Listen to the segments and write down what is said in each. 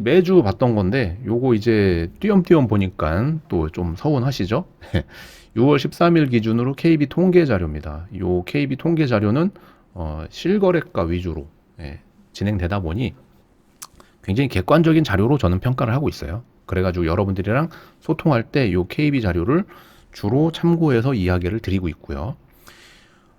매주 봤던 건데 요거 이제 띄엄띄엄 보니까 또 좀 서운하시죠? 6월 13일 기준으로 KB 통계 자료입니다. 요 KB 통계 자료는 어, 실거래가 위주로 예, 진행되다 보니 굉장히 객관적인 자료로 저는 평가를 하고 있어요. 그래가지고 여러분들이랑 소통할 때 요 KB 자료를 주로 참고해서 이야기를 드리고 있고요.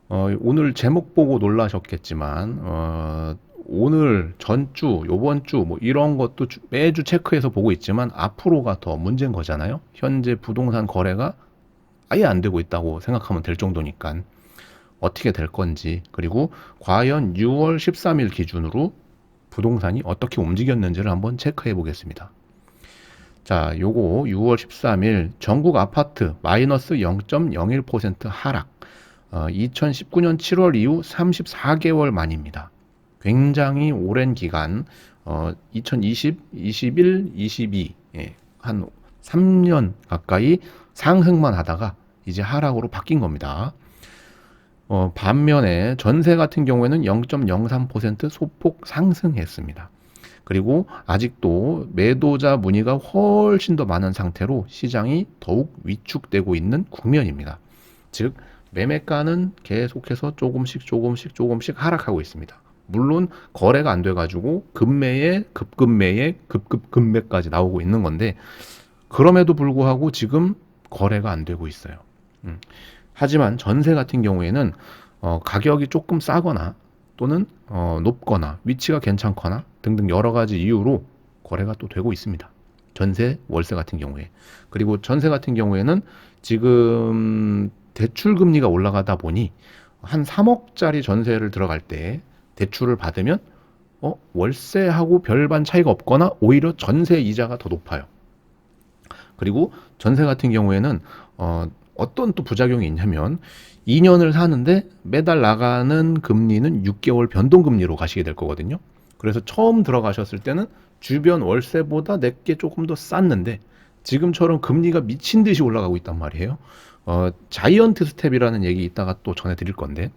어, 오늘 제목 보고 놀라셨겠지만 어, 오늘 전주, 요번 주 뭐 이런 것도 주- 매주 체크해서 보고 있지만 앞으로가 더 문제인 거잖아요. 현재 부동산 거래가 아예 안 되고 있다고 생각하면 될 정도니까 어떻게 될 건지 그리고 과연 6월 13일 기준으로 부동산이 어떻게 움직였는지를 한번 체크해 보겠습니다. 자, 요거 6월 13일 전국 아파트 마이너스 0.01% 하락. 어, 2019년 7월 이후 34개월 만입니다. 굉장히 오랜 기간, 어, 2020, 21, 22, 예, 한 3년 가까이 상승만 하다가 이제 하락으로 바뀐 겁니다. 어, 반면에 전세 같은 경우에는 0.03% 소폭 상승했습니다. 그리고 아직도 매도자 문의가 훨씬 더 많은 상태로 시장이 더욱 위축되고 있는 국면입니다. 즉, 매매가는 계속해서 조금씩 조금씩 조금씩 하락하고 있습니다. 물론 거래가 안 돼가지고 급매에 급급매에 급급급매까지 나오고 있는 건데 그럼에도 불구하고 지금 거래가 안 되고 있어요. 음. 하지만 전세 같은 경우에는 어, 가격이 조금 싸거나 또는 어, 높거나 위치가 괜찮거나 등등 여러 가지 이유로 거래가 또 되고 있습니다. 전세, 월세 같은 경우에. 그리고 전세 같은 경우에는 지금 대출 금리가 올라가다 보니 한 3억짜리 전세를 들어갈 때 대출을 받으면 어, 월세하고 별반 차이가 없거나 오히려 전세 이자가 더 높아요. 그리고 전세 같은 경우에는 어, 어떤 또 부작용이 있냐면 2년을 사는데 매달 나가는 금리는 6개월 변동금리로 가시게 될 거거든요. 그래서 처음 들어가셨을 때는 주변 월세보다 내게 조금 더 쌌는데 지금처럼 금리가 미친 듯이 올라가고 있단 말이에요. 어, 자이언트 스텝이라는 얘기 이따가 또 전해드릴 건데,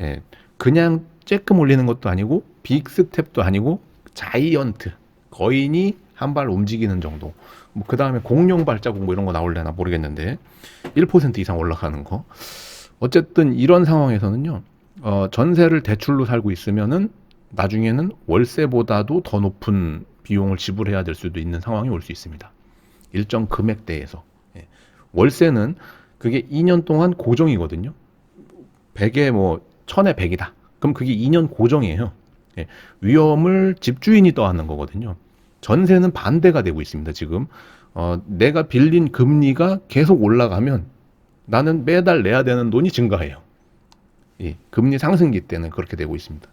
예, 그냥 쬐끔 올리는 것도 아니고 빅 스텝도 아니고 자이언트 거인이 한 발 움직이는 정도. 뭐 그 다음에 공룡 발자국 뭐 이런 거 나올려나 모르겠는데 1% 이상 올라가는 거. 어쨌든 이런 상황에서는요. 어, 전세를 대출로 살고 있으면은 나중에는 월세보다도 더 높은 비용을 지불해야 될 수도 있는 상황이 올 수 있습니다. 일정 금액대에서. 예. 월세는 그게 2년 동안 고정이거든요. 100에 뭐 1000에 100이다. 그럼 그게 2년 고정이에요. 예. 위험을 집주인이 떠안는 거거든요. 전세는 반대가 되고 있습니다, 지금. 어, 내가 빌린 금리가 계속 올라가면 나는 매달 내야 되는 돈이 증가해요. 예, 금리 상승기 때는 그렇게 되고 있습니다.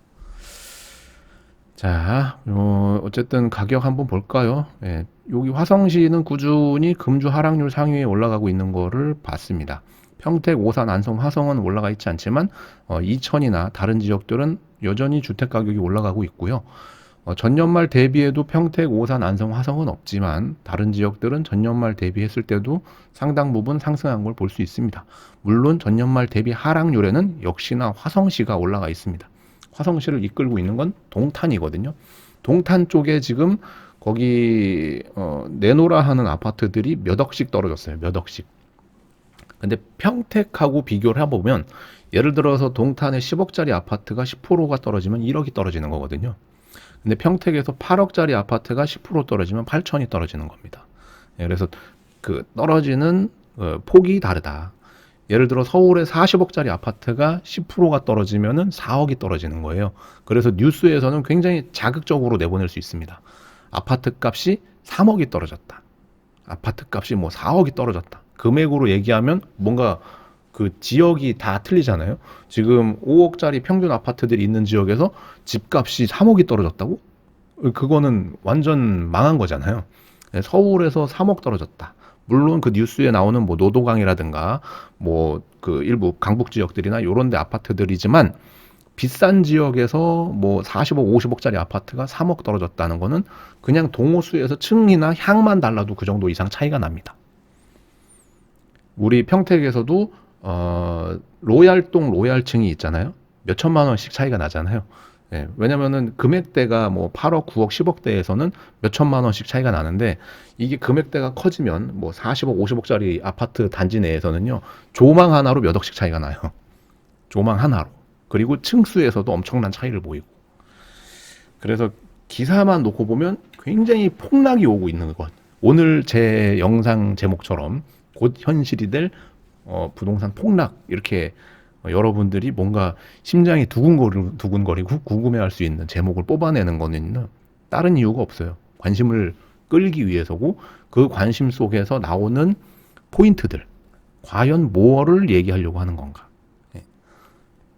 자, 어, 어쨌든 가격 한번 볼까요? 예, 여기 화성시는 꾸준히 금주 하락률 상위에 올라가고 있는 거를 봤습니다. 평택, 오산, 안성, 화성은 올라가 있지 않지만 어, 이천이나 다른 지역들은 여전히 주택 가격이 올라가고 있고요. 어, 전년말 대비해도 평택, 오산, 안성, 화성은 없지만 다른 지역들은 전년말 대비했을 때도 상당 부분 상승한 걸 볼 수 있습니다. 물론 전년말 대비 하락률에는 역시나 화성시가 올라가 있습니다. 화성시를 이끌고 있는 건 동탄이거든요. 동탄 쪽에 지금 거기 어, 내노라 하는 아파트들이 몇 억씩 떨어졌어요. 몇 억씩. 근데 평택하고 비교를 해보면 예를 들어서 동탄에 10억짜리 아파트가 10%가 떨어지면 1억이 떨어지는 거거든요. 근데 평택에서 8억짜리 아파트가 10% 떨어지면 8천이 떨어지는 겁니다. 예, 그래서 그 떨어지는 어, 폭이 다르다. 예를 들어 서울에 40억짜리 아파트가 10%가 떨어지면은 4억이 떨어지는 거예요. 그래서 뉴스에서는 굉장히 자극적으로 내보낼 수 있습니다. 아파트 값이 3억이 떨어졌다. 아파트 값이 뭐 4억이 떨어졌다. 금액으로 얘기하면 뭔가 그 지역이 다 틀리잖아요. 지금 5억짜리 평균 아파트들이 있는 지역에서 집값이 3억이 떨어졌다고? 그거는 완전 망한 거잖아요. 네, 서울에서 3억 떨어졌다. 물론 그 뉴스에 나오는 뭐 노도강이라든가 뭐 그 일부 강북 지역들이나 요런 데 아파트들이지만 비싼 지역에서 뭐 40억, 50억짜리 아파트가 3억 떨어졌다는 거는 그냥 동호수에서 층이나 향만 달라도 그 정도 이상 차이가 납니다. 우리 평택에서도 어, 로얄동 로얄층이 있잖아요. 몇 천만 원씩 차이가 나잖아요. 예, 왜냐면은 금액대가 뭐 8억, 9억, 10억대에서는 몇 천만 원씩 차이가 나는데 이게 금액대가 커지면 뭐 40억, 50억짜리 아파트 단지 내에서는요 조망 하나로 몇 억씩 차이가 나요. 조망 하나로. 그리고 층수에서도 엄청난 차이를 보이고. 그래서 기사만 놓고 보면 굉장히 폭락이 오고 있는 것. 오늘 제 영상 제목처럼 곧 현실이 될 어, 부동산 폭락 이렇게 어, 여러분들이 뭔가 심장이 두근거리, 두근거리고 궁금해할 수 있는 제목을 뽑아내는 거는 다른 이유가 없어요. 관심을 끌기 위해서고 그 관심 속에서 나오는 포인트들 과연 뭐를 얘기하려고 하는 건가?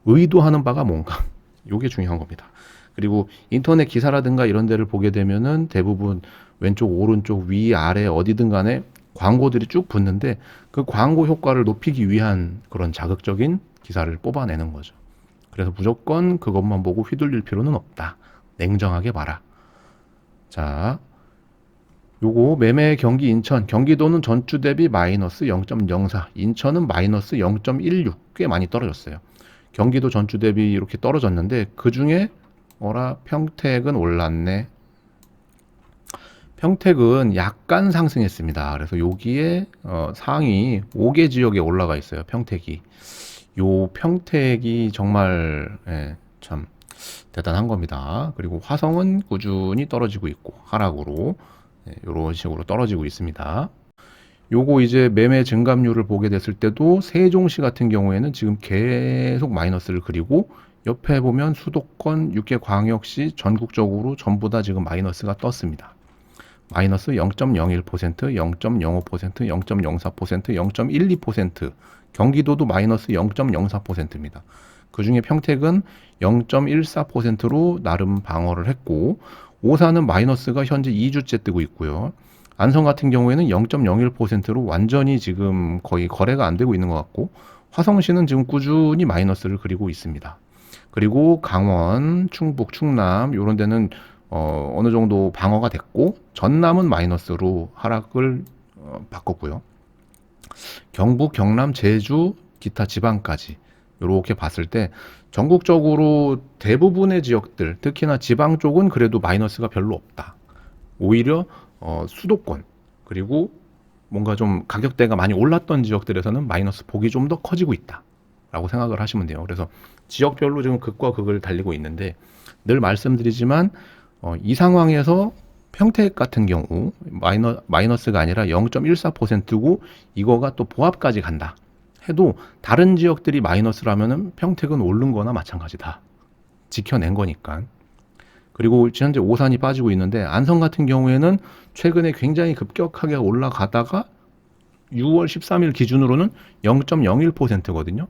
예. 의도하는 바가 뭔가? 이게 중요한 겁니다. 그리고 인터넷 기사라든가 이런 데를 보게 되면은 대부분 왼쪽, 오른쪽, 위, 아래 어디든 간에 광고들이 쭉 붙는데 그 광고 효과를 높이기 위한 그런 자극적인 기사를 뽑아내는 거죠. 그래서 무조건 그것만 보고 휘둘릴 필요는 없다. 냉정하게 봐라. 자, 요거 매매 경기 인천, 경기도는 전주 대비 마이너스 0.04, 인천은 마이너스 0.16, 꽤 많이 떨어졌어요. 경기도 전주 대비 이렇게 떨어졌는데 그 중에 어라 평택은 올랐네. 평택은 약간 상승했습니다. 그래서 여기에 어, 상위 5개 지역에 올라가 있어요. 평택이. 요 평택이 정말 예, 참 대단한 겁니다. 그리고 화성은 꾸준히 떨어지고 있고 하락으로 예, 이런 식으로 떨어지고 있습니다. 요거 이제 매매 증감률을 보게 됐을 때도 세종시 같은 경우에는 지금 계속 마이너스를 그리고 옆에 보면 수도권 6개 광역시 전국적으로 전부 다 지금 마이너스가 떴습니다. 마이너스 0.01%, 0.05%, 0.04%, 0.12%, 경기도도 마이너스 0.04%입니다. 그 중에 평택은 0.14%로 나름 방어를 했고, 오산은 마이너스가 현재 2주째 뜨고 있고요. 안성 같은 경우에는 0.01%로 완전히 지금 거의 거래가 안 되고 있는 것 같고, 화성시는 지금 꾸준히 마이너스를 그리고 있습니다. 그리고 강원, 충북, 충남 이런 데는 어, 어느 정도 방어가 됐고 전남은 마이너스로 하락을 어, 바꿨고요. 경북, 경남, 제주, 기타 지방까지 이렇게 봤을 때 전국적으로 대부분의 지역들, 특히나 지방 쪽은 그래도 마이너스가 별로 없다. 오히려 어, 수도권 그리고 뭔가 좀 가격대가 많이 올랐던 지역들에서는 마이너스 폭이 좀 더 커지고 있다라고 생각을 하시면 돼요. 그래서 지역별로 지금 극과 극을 달리고 있는데 늘 말씀드리지만 어, 이 상황에서 평택 같은 경우 마이너, 마이너스가 아니라 0.14%고 이거가 또 보합까지 간다 해도 다른 지역들이 마이너스라면은 평택은 오른 거나 마찬가지다. 지켜낸 거니까. 그리고 현재 오산이 빠지고 있는데 안성 같은 경우에는 최근에 굉장히 급격하게 올라가다가 6월 13일 기준으로는 0.01%거든요.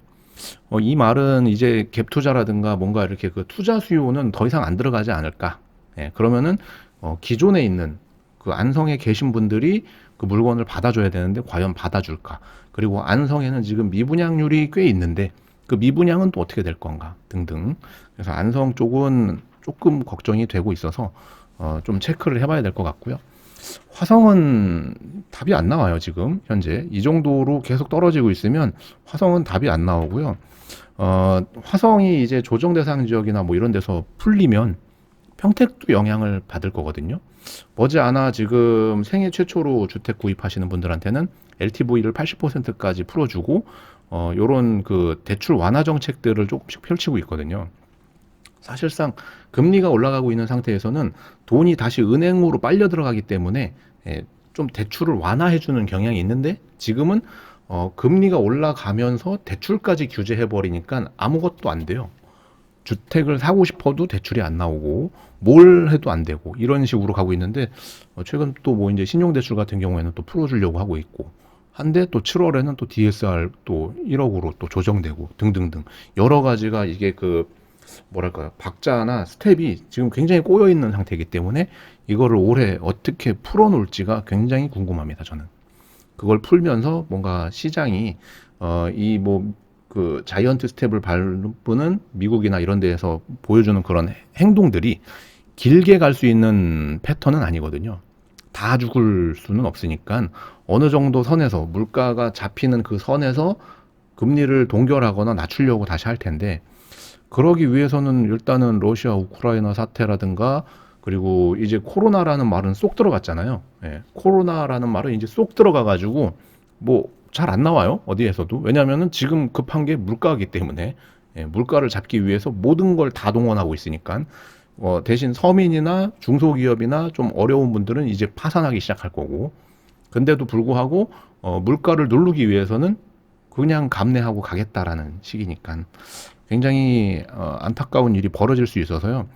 어, 이 말은 이제 갭 투자라든가 뭔가 이렇게 그 투자 수요는 더 이상 안 들어가지 않을까. 예, 그러면은 어, 기존에 있는 그 안성에 계신 분들이 그 물건을 받아줘야 되는데 과연 받아줄까? 그리고 안성에는 지금 미분양률이 꽤 있는데 그 미분양은 또 어떻게 될 건가? 등등. 그래서 안성 쪽은 조금 걱정이 되고 있어서 어, 좀 체크를 해봐야 될 것 같고요. 화성은 답이 안 나와요, 지금, 현재. 이 정도로 계속 떨어지고 있으면 화성은 답이 안 나오고요. 어, 화성이 이제 조정 대상 지역이나 뭐 이런 데서 풀리면 평택도 영향을 받을 거거든요. 머지않아 지금 생애 최초로 주택 구입하시는 분들한테는 LTV를 80%까지 풀어주고, 어, 요런 그 대출 완화 정책들을 조금씩 펼치고 있거든요. 사실상 금리가 올라가고 있는 상태에서는 돈이 다시 은행으로 빨려 들어가기 때문에 예, 좀 대출을 완화해주는 경향이 있는데 지금은 어, 금리가 올라가면서 대출까지 규제해 버리니까 아무것도 안 돼요. 주택을 사고 싶어도 대출이 안 나오고 뭘 해도 안 되고 이런 식으로 가고 있는데 어, 최근 또 뭐 이제 신용대출 같은 경우에는 또 풀어주려고 하고 있고 한데 또 7월에는 또 DSR 또 1억으로 또 조정되고 등등등 여러 가지가 이게 그 뭐랄까요 박자나 스텝이 지금 굉장히 꼬여 있는 상태이기 때문에 이거를 올해 어떻게 풀어놓을지가 굉장히 궁금합니다 저는 그걸 풀면서 뭔가 시장이 어 이 뭐 그 자이언트 스텝을 밟는 미국이나 이런 데에서 보여주는 그런 행동들이 길게 갈 수 있는 패턴은 아니거든요. 다 죽을 수는 없으니까 어느 정도 선에서 물가가 잡히는 그 선에서 금리를 동결하거나 낮추려고 다시 할 텐데 그러기 위해서는 일단은 러시아 우크라이나 사태라든가 그리고 이제 코로나라는 말은 쏙 들어갔잖아요. 예, 코로나라는 말은 이제 쏙 들어가 가지고 뭐 잘 안 나와요. 어디에서도. 왜냐면은 지금 급한 게 물가이기 때문에 예, 물가를 잡기 위해서 모든 걸 다 동원하고 있으니까 어, 대신 서민이나 중소기업이나 좀 어려운 분들은 이제 파산하기 시작할 거고 근데도 불구하고 어, 물가를 누르기 위해서는 그냥 감내하고 가겠다라는 식이니까 굉장히 어, 안타까운 일이 벌어질 수 있어서요.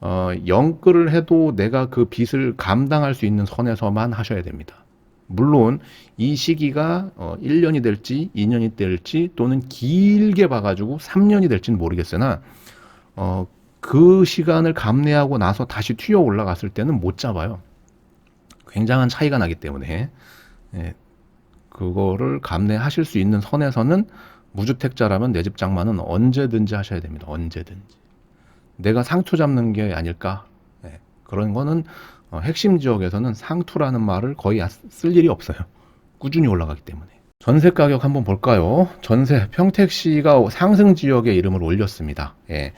어, 영끌을 해도 내가 그 빚을 감당할 수 있는 선에서만 하셔야 됩니다. 물론 이 시기가 어, 1년이 될지 2년이 될지 또는 길게 봐가지고 3년이 될지는 모르겠으나 어, 그 시간을 감내하고 나서 다시 튀어 올라갔을 때는 못 잡아요. 굉장한 차이가 나기 때문에 예, 그거를 감내하실 수 있는 선에서는 무주택자라면 내 집 장만은 언제든지 하셔야 됩니다. 언제든지. 내가 상투 잡는 게 아닐까? 예, 그런 거는 어, 핵심 지역에서는 상투라는 말을 거의 아- 쓸 일이 없어요. 꾸준히 올라가기 때문에. 전세 가격 한번 볼까요? 전세 평택시가 상승 지역에 이름을 올렸습니다. 예.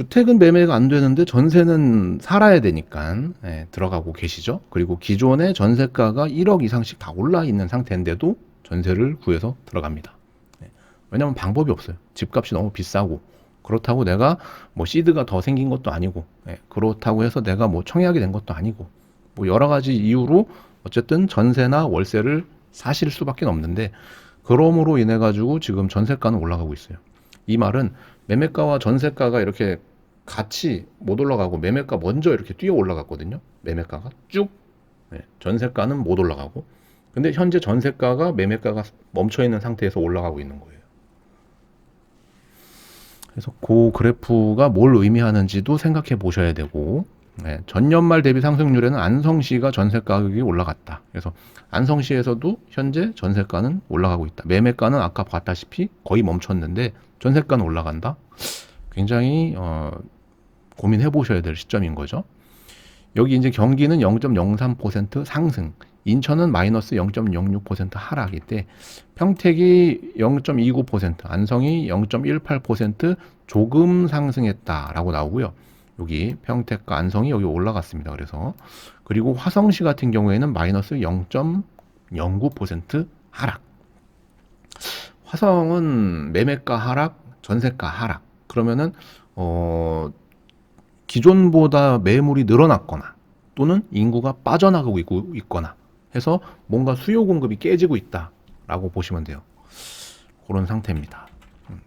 주택은 매매가 안 되는데 전세는 살아야 되니까 예, 들어가고 계시죠. 그리고 기존의 전세가가 1억 이상씩 다 올라 있는 상태인데도 전세를 구해서 들어갑니다. 예. 왜냐하면 방법이 없어요. 집값이 너무 비싸고 그렇다고 내가 뭐 시드가 더 생긴 것도 아니고 예, 그렇다고 해서 내가 뭐 청약이 된 것도 아니고 뭐 여러 가지 이유로 어쨌든 전세나 월세를 사실 수밖에 없는데 그러므로 인해 가지고 지금 전세가는 올라가고 있어요. 이 말은 매매가와 전세가가 이렇게 같이 못 올라가고 매매가 먼저 이렇게 뛰어 올라갔거든요. 매매가가 쭉 네, 전세가는 못 올라가고 근데 현재 전세가가 매매가가 멈춰 있는 상태에서 올라가고 있는 거예요. 그래서 그 그래프가 뭘 의미하는지도 생각해 보셔야 되고 네, 전년 말 대비 상승률에는 안성시가 전세 가격이 올라갔다. 그래서 안성시에서도 현재 전세가는 올라가고 있다. 매매가는 아까 봤다시피 거의 멈췄는데 전세가는 올라간다. 굉장히 어, 고민해 보셔야 될 시점인 거죠. 여기 이제 경기는 0.03% 상승, 인천은 마이너스 0.06% 하락일 때 평택이 0.29%, 안성이 0.18% 조금 상승했다라고 나오고요. 여기 평택과 안성이 여기 올라갔습니다. 그래서 그리고 화성시 같은 경우에는 마이너스 0.09% 하락. 화성은 매매가 하락, 전세가 하락. 그러면은 어 기존보다 매물이 늘어났거나 또는 인구가 빠져나가고 있거나 해서 뭔가 수요 공급이 깨지고 있다라고 보시면 돼요. 그런 상태입니다. 음.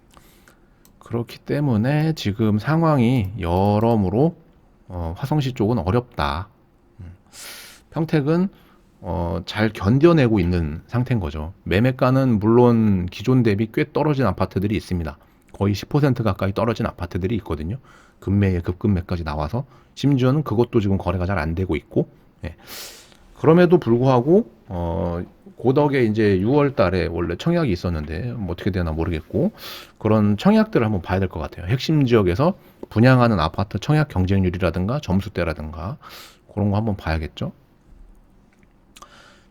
그렇기 때문에 지금 상황이 여러모로 어, 화성시 쪽은 어렵다. 음. 평택은 어, 잘 견뎌내고 있는 상태인 거죠. 매매가는 물론 기존 대비 꽤 떨어진 아파트들이 있습니다. 거의 10% 가까이 떨어진 아파트들이 있거든요. 급매에 급급매까지 나와서 심지어는 그것도 지금 거래가 잘 안 되고 있고 예. 그럼에도 불구하고 어 고덕에 이제 6월 달에 원래 청약이 있었는데 뭐 어떻게 되나 모르겠고 그런 청약들을 한번 봐야 될 것 같아요. 핵심 지역에서 분양하는 아파트 청약 경쟁률이라든가 점수대라든가 그런 거 한번 봐야겠죠.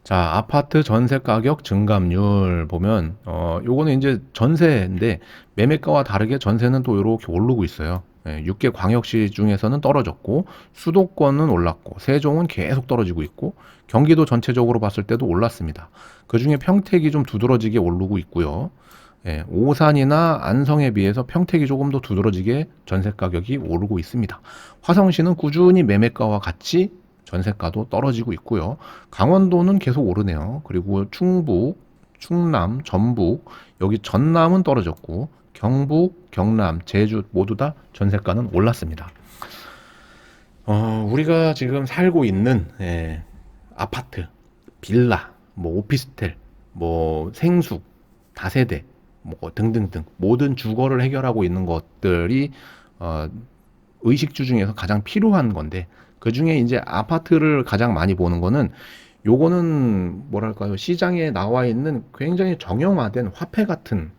자, 아파트 전세 가격 증감률 보면 어 요거는 이제 전세인데 매매가와 다르게 전세는 또 이렇게 오르고 있어요. 예, 6개 광역시 중에서는 떨어졌고 수도권은 올랐고 세종은 계속 떨어지고 있고 경기도 전체적으로 봤을 때도 올랐습니다. 그중에 평택이 좀 두드러지게 오르고 있고요. 예, 오산이나 안성에 비해서 평택이 조금 더 두드러지게 전세 가격이 오르고 있습니다. 화성시는 꾸준히 매매가와 같이 전세가도 떨어지고 있고요. 강원도는 계속 오르네요. 그리고 충북, 충남, 전북, 여기 전남은 떨어졌고 경북, 경남, 제주 모두 다 전세가는 올랐습니다. 어, 우리가 지금 살고 있는 예, 아파트, 빌라, 뭐 오피스텔, 뭐 생숙, 다세대, 뭐 등등등 모든 주거를 해결하고 있는 것들이 어, 의식주 중에서 가장 필요한 건데 그 중에 이제 아파트를 가장 많이 보는 거는 요거는 뭐랄까요 시장에 나와 있는 굉장히 정형화된 화폐 같은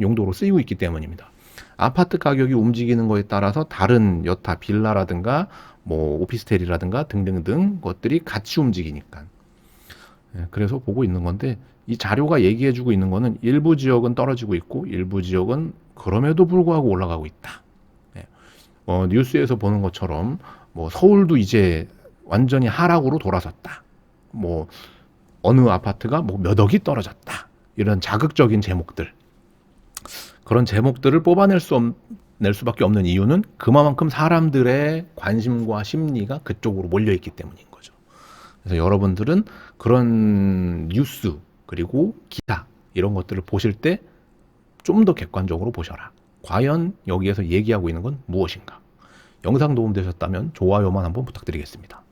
용도로 쓰이고 있기 때문입니다. 아파트 가격이 움직이는 거에 따라서 다른 여타 빌라라든가 뭐 오피스텔이라든가 등등등 것들이 같이 움직이니까. 예, 그래서 보고 있는 건데 이 자료가 얘기해주고 있는 거는 일부 지역은 떨어지고 있고 일부 지역은 그럼에도 불구하고 올라가고 있다. 네. 어, 뉴스에서 보는 것처럼 뭐 서울도 이제 완전히 하락으로 돌아섰다. 뭐 어느 아파트가 뭐 몇 억이 떨어졌다. 이런 자극적인 제목들. 그런 제목들을 뽑아낼 수 없, 낼 수밖에 없는 이유는 그만큼 사람들의 관심과 심리가 그쪽으로 몰려 있기 때문인 거죠. 그래서 여러분들은 그런 뉴스 그리고 기사 이런 것들을 보실 때 좀 더 객관적으로 보셔라. 과연 여기에서 얘기하고 있는 건 무엇인가? 영상 도움 되셨다면 좋아요만 한번 부탁드리겠습니다.